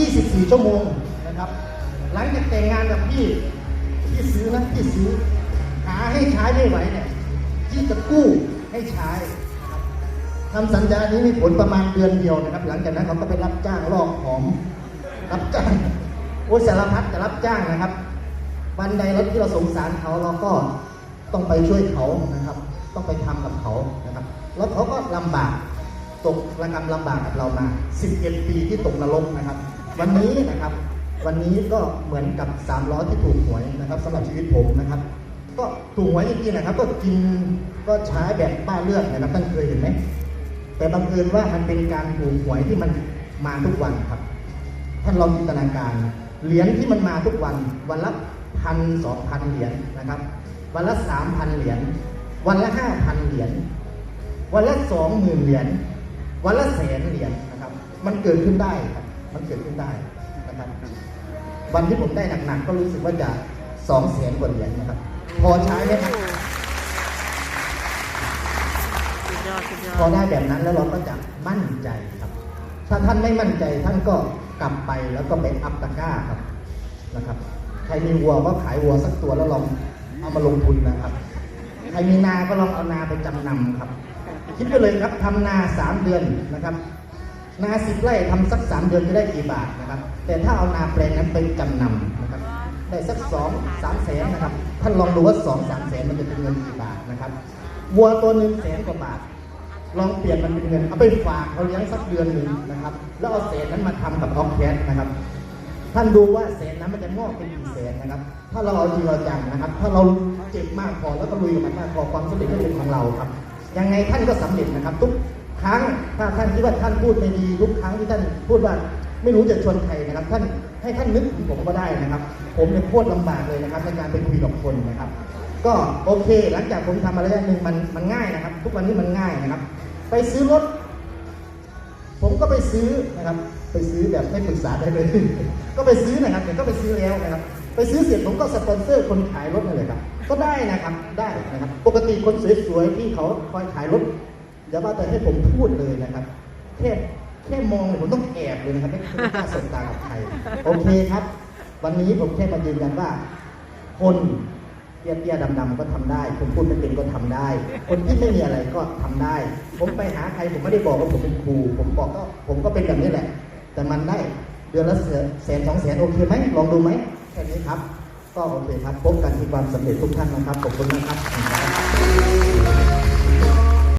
24 ชั่วโมงนะครับ หลังจากแต่งงานกับพี่พี่ซื้อนะพี่ซื้อหาให้ใช้ไม่ไหวเนี่ยที่จะกู้ให้ใช้ทำสัญญานี้มีผลประมาณเดือนเดียวนะครับ หลังจากนั้นเขาก็ไปรับจ้างลอกหอม รับจ้างโอ้สารพัดจะรับจ้างนะครับ วันใดรถที่เราสงสารเขาเราก็ต้องไปช่วยเขานะครับ ต้องไปทำกับเขานะครับ แล้วเขาก็ลำบากตกระกรรมลำบากกับเรามา 11 ปีที่ตกนรกนะครับ วันนี้นะครับ วันนี้ก็เหมือนกับสามล้อที่ถูกหวยนะครับสำหรับชีวิตผมนะครับ ก็ถูกหวยจริงๆนะครับ ก็กินก็ใช้แบบป้าเลือดนะครับท่านเคยเห็นไหมแต่บังเอิญว่ามันเป็นการถูกหวยที่มันมาทุกวันครับ ท่านลองจินตนาการ เหรียญที่มันมาทุกวัน วันละพันสองพันเหรียญนะครับ วันละสามพันเหรียญวันละห้าพันเหรียญวันละสองหมื่นเหรียญวันละแสนเหรียญนะครับ มันเกิดขึ้นได้ครับ มันเกิดขึ้นได้นะครับ วันที่ผมได้หนักๆก็รู้สึกว่าจะสองแสนกว่าเหรียญนะครับ พอใช้ไหมครับสุดยอดสุดยอพอดได้แบบนั้นแล้วเราก็จะมั่นใจครับ ถ้าท่านไม่มั่นใจท่านก็กลับไปแล้วก็ไปอัพตะกร้าครับนะครับ ใครมีวัวก็ขายวัวสักตัวแล้วลองเอามาลงทุนนะครับ ใครมีนาก็ลองเอานาไปจำนำครับ คิดไปเลยครับทำนาสามเดือนนะครับ นาสิบไร่ทำสักสามเดือนจะได้กี่บาทนะครับ แต่ถ้าเอานาแปลงนั้นไปจำนำนะครับ ได้สักสองสามแสนนะครับ ท่านลองดูว่าสองสามแสนมันจะเป็นเงินกี่บาทนะครับ วัวตัวหนึ่งแสนกว่าบาท ลองเปลี่ยนมันเป็นเงิน เอาไปฝากเขาเลี้ยงสักเดือนหนึ่งนะครับ แล้วเอาแสนนั้นมาทำกับออฟแคสนะครับ ท่านดูว่าแสนนั้นมันจะงอกเป็นกี่แสนนะครับ ถ้าเราเอาจริงเราจังนะครับ ถ้าเราเจ็บมากพอแล้วก็ลุยกับมันมากพอความสำเร็จก็เป็นของเราครับ ยังไงท่านก็สำเร็จนะครับทุก ครั้งถ้าท่านคิดว่าท่านพูดไม่ดีทุกครั้งที่ท่านพูดว่าไม่รู้จะชวนใครนะครับ ท่านให้ท่านนึกถึงผมก็ได้นะครับ ผมเนี่ยโคตรลำบากเลยนะครับในการไปคุยกับคนนะครับ ก็โอเค หลังจากผมทำมาระยะหนึ่งมันมันง่ายนะครับ ทุกวันนี้มันง่ายนะครับ ไปซื้อรถ ผมก็ไปซื้อนะครับ ไปซื้อแบบไม่ปรึกษาได้เลย ก็ไปซื้อนะครับเดี๋ยวก็ไปซื้อแล้วนะครับ ไปซื้อเสร็จผมก็สปอนเซอร์คนขายรถนั่นเลยครับ ก็ได้นะครับได้นะครับ ปกติคนสวยๆที่เขาคอยขายรถ อย่าว่าแต่ให้ผมพูดเลยนะครับ แค่แค่มองเนี่ยผมต้องแอบเลยนะครับไม่ไม่กล้าสบตากับใคร โอเคครับ วันนี้ผมแค่มายืนยันว่า คนเตี้ยเตี้ยดำๆก็ทำได้คนพูดไม่เป็นก็ทำได้ คนที่ไม่มีอะไรก็ทำได้ ผมไปหาใครผมไม่ได้บอกว่าผมเป็นครู ผมบอกก็ผมก็เป็นแบบนี้แหละ แต่มันได้เดือนละแสนสองแสนโอเคไหมลองดูไหมแค่นี้ครับ ก็โอเคครับพบกันที่ความสำเร็จทุกท่านนะครับขอบคุณนะครับ